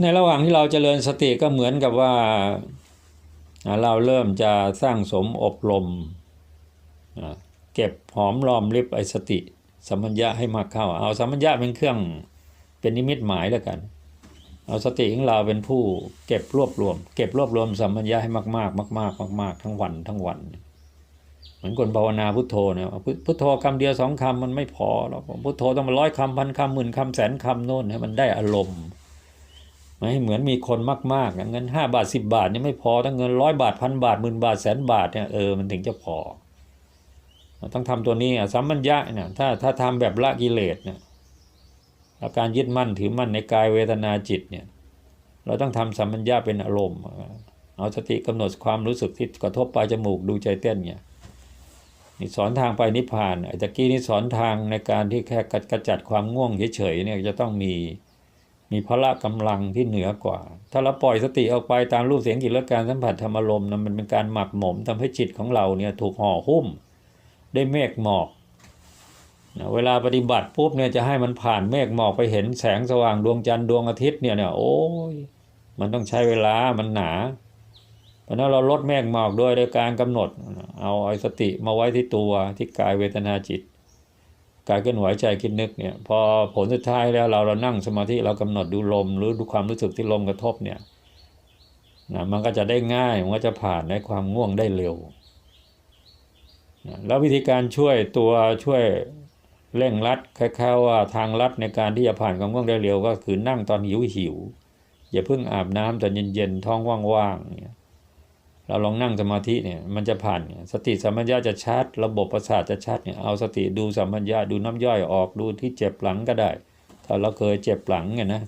ในระหว่างที่เราเจริญสติก็เหมือนกับว่า เราเริ่มจะสร้างสมอบรมอ่าเก็บหอมรอมริบไอสติ สัมมัญญะให้มากเข้า เอาสัมมัญญะเป็นเครื่องเป็นนิมิตหมายแล้วกัน เอาสติของเราเป็นผู้เก็บรวบรวม เก็บรวบรวมสัมมัญญะให้มากๆมากๆมากๆทั้งวันทั้งวัน เหมือนคนภาวนาพุทโธเนี่ยพุพุทโธคำเดียวสองคำมันไม่พอหรอกพุทโธต้องมาร้อยคำพันคำหมื่นคำแสนคำโน่นให้มันได้อารมณ์ ไม่เหมือนมีคนมากๆเงินห้าบาทสิบบาทเนี่ยไม่พอถ้าเงินร้อยบาทพันบาทหมื่นบาทแสนบาทเนี่ยเออมันถึงจะพอ ต้องทำตัวนี้อะสัมมัญญะเนี่ยถ้าถ้าทำแบบละกิเลสเนี่ยอาการยึดมั่นถือมั่นในกายเวทนาจิตเนี่ยเราต้องทำสัมมัญญะเป็นอารมณ์เอาสติกำหนดความรู้สึกที่กระทบปลายจมูกดูใจเต้นเนี่ยนี่สอนทางไปนิพพานไอ้ตะกี้นี่สอนทางในการที่แค่กระจัดความง่วงเฉยๆเนี่ยจะต้องมี มีพละกำลังที่เหนือกว่า ถ้าเราปล่อยสติออกไปตามรูปเสียงกลิ่นรสการสัมผัสธรรมอารมณ์นะมันเป็นการหมักหมมทำให้จิตของเราเนี่ยถูกห่อหุ้มได้เมฆหมอกนะเวลาปฏิบัติปุ๊บเนี่ยจะให้มันผ่านเมฆหมอกไปเห็นแสงสว่างดวงจันทร์ดวงอาทิตย์เนี่ยเนี่ยโอ้ยมันต้องใช้เวลามันหนาเพราะนั้นเราลดเมฆหมอกด้วยโดยการกำหนด เอาไอ้สติมาไว้ที่ตัวที่กายเวทนาจิต กายเคลื่อนไหวใจคิดนึกเนี่ยพอผลสุดท้ายแล้วเราเรานั่งสมาธิเรากำหนดดูลม หรือดูความรู้สึกที่ลมกระทบเนี่ยนะมันก็จะได้ง่ายมันก็จะผ่านในความง่วงได้เร็วนะแล้ววิธีการช่วยตัวช่วยเร่งรัดคล้ายๆว่าทางลัดในการที่จะผ่านความง่วงได้เร็ว ก็คือนั่งตอนหิวหิวอย่าเพิ่งอาบน้ำตอนเย็นๆท้องว่างๆเนี่ย เราลองนั่งสมาธิเนี่ยมันจะผ่านสติสัมปชัญญะจะชัด ระบบประสาทจะชัดเนี่ยเอาสติดูสัมปชัญญะดูน้ำย่อยออกดูที่เจ็บหลังก็ได้ ถ้าเราเคยเจ็บหลังเนี่ยนะ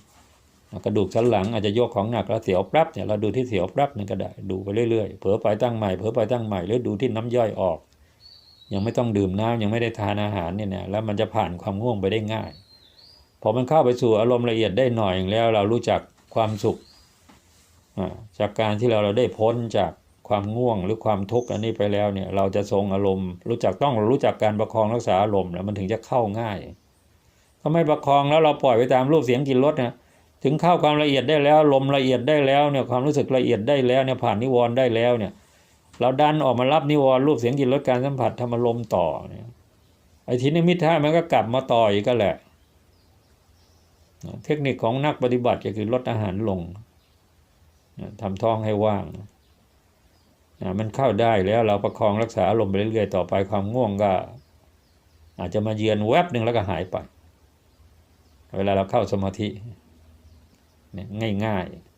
กระดูกสันหลังอาจจะยกของหนักแล้วเสียวแป๊บเนี่ยเราดูที่เสียวแป๊บนึงก็ได้ดูไปเรื่อยๆเผลอไปตั้งใหม่เผลอไปตั้งใหม่หรือดูที่น้ำย่อยออก ยังไม่ต้องดื่มน้ำยังไม่ได้ทานอาหารเนี่ยนะแล้วมันจะผ่านความง่วงไปได้ง่ายพอมันเข้าไปสู่อารมณ์ละเอียดได้หน่อยแล้วเรารู้จักความสุขจากการที่เราเราได้พ้นจาก ความง่วงหรือความทุกข์อันนี้ไปแล้วเนี่ย เราจะทรงอารมณ์ รู้จักต้องรู้จักการประคองรักษาอารมณ์แล้วมันถึงจะเข้าง่ายถ้าไม่ประคองแล้วเราปล่อยไปตามรูปเสียงกลิ่นรสเนี่ยถึงเข้าความละเอียดได้แล้วลมละเอียดได้แล้วเนี่ยความรู้สึกละเอียดได้แล้วเนี่ยผ่านนิวรณ์ได้แล้วเนี่ย เราดันออกมารับนิวรณ์รูปเสียงกลิ่นรสการสัมผัสธรรมลมต่อเนี่ยไอ้ทีนี้มิท่ามันก็กลับมาต่ออีกก็แหละเทคนิคของนักปฏิบัติก็คือลดอาหารลงทำท้องให้ว่าง มันเข้าได้แล้วเราประคองรักษาอารมณ์ไปเรื่อยๆต่อไปความง่วงก็ อาจจะมาเยือนแวบหนึ่งแล้วก็หายไป เวลาเราเข้าสมาธิง่ายๆ